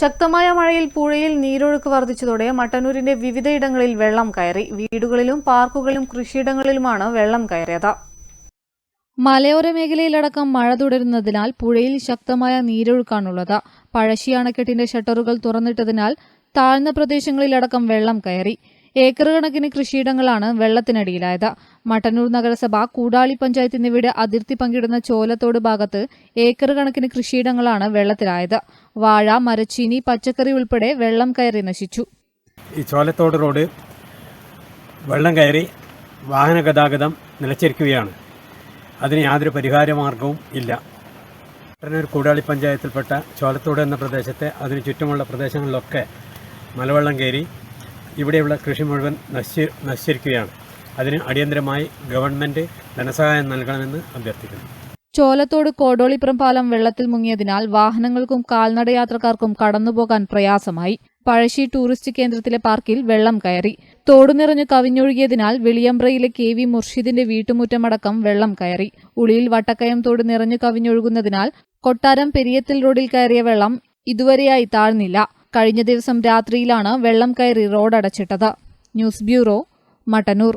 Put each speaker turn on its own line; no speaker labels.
ശക്തമായ മഴയിൽ പുഴയിൽ നീരൊഴുക്ക് വർദ്ധിച്ചതോടെ മട്ടന്നൂരിന്റെ വിവിധയിടങ്ങളിൽ വെള്ളം കയറി. വീടുകളിലും പാർക്കുകളിലും കൃഷിയിടങ്ങളിലുമാണ് വെള്ളം കയറിയത്. മലയോര മേഖലയിലടക്കം മഴ തുടരുന്നതിനാൽ പുഴയിൽ ശക്തമായ നീരൊഴുക്കാണുള്ളത്. പഴശ്ശി അണക്കെട്ടിന്റെ ഷട്ടറുകൾ തുറന്നിട്ടതിനാൽ താഴ്ന്ന പ്രദേശങ്ങളിലടക്കം വെള്ളം കയറി. ഏക്കർ കണക്കിന് കൃഷിയിടങ്ങളാണ് വെള്ളത്തിനടിയിലായത്. മട്ടന്നൂർ നഗരസഭ കൂടാളി പഞ്ചായത്ത് എന്നിവയുടെ അതിർത്തി പങ്കിടുന്ന ചോലത്തോട് ഭാഗത്ത് ഏക്കർ കണക്കിന് കൃഷിയിടങ്ങളാണ് വെള്ളത്തിലായത്. വാഴ മരച്ചീനി പച്ചക്കറി ഉൾപ്പെടെ വെള്ളം കയറി നശിച്ചു.
ഈ ചോലത്തോട് റോഡ് വെള്ളം കയറി വാഹന ഗതാഗതം നിലച്ചിരിക്കുകയാണ്. അതിന് യാതൊരു പരിഹാര മാർഗവും ഇല്ല. മട്ടന്നൂർ കൂടാളി പഞ്ചായത്തിൽപ്പെട്ട ചോലത്തോട് എന്ന പ്രദേശത്തെ അതിന് ചുറ്റുമുള്ള പ്രദേശങ്ങളിലൊക്കെ മലവെള്ളം കയറി ഇവിടെയുള്ള കൃഷി മുഴുവൻ നശി നശിച്ചിരിക്കുകയാണ്. അതിന് അടിയന്തരമായി ഗവൺമെന്റ് ധനസഹായം നൽകണമെന്ന് അഭ്യർത്ഥിക്കുന്നു.
ചോലത്തോട് കോടോളിപ്പുറം പാലം വെള്ളത്തിൽ മുങ്ങിയതിനാൽ വാഹനങ്ങൾക്കും കാൽനടയാത്രക്കാർക്കും കടന്നുപോകാൻ പ്രയാസമായി. പഴശ്ശി ടൂറിസ്റ്റ് കേന്ദ്രത്തിലെ പാർക്കിൽ വെള്ളം കയറി. തോടു നിറഞ്ഞു കവിഞ്ഞൊഴുകിയതിനാൽ വെളിയമ്പ്രയിലെ കെ വി മുർഷിദിന്റെ വീട്ടുമുറ്റമടക്കം വെള്ളം കയറി. ഉളിയിൽ വട്ടക്കയം തോട് നിറഞ്ഞു കവിഞ്ഞൊഴുകുന്നതിനാൽ കൊട്ടാരം പെരിയത്തിൽ റോഡിൽ കയറിയ വെള്ളം ഇതുവരെയായി താഴ്ന്നില്ല. കഴിഞ്ഞ ദിവസം രാത്രിയിലാണ് വെള്ളം കയറി റോഡ് റോഡടച്ചിട്ടത്. News bureau Mattannur.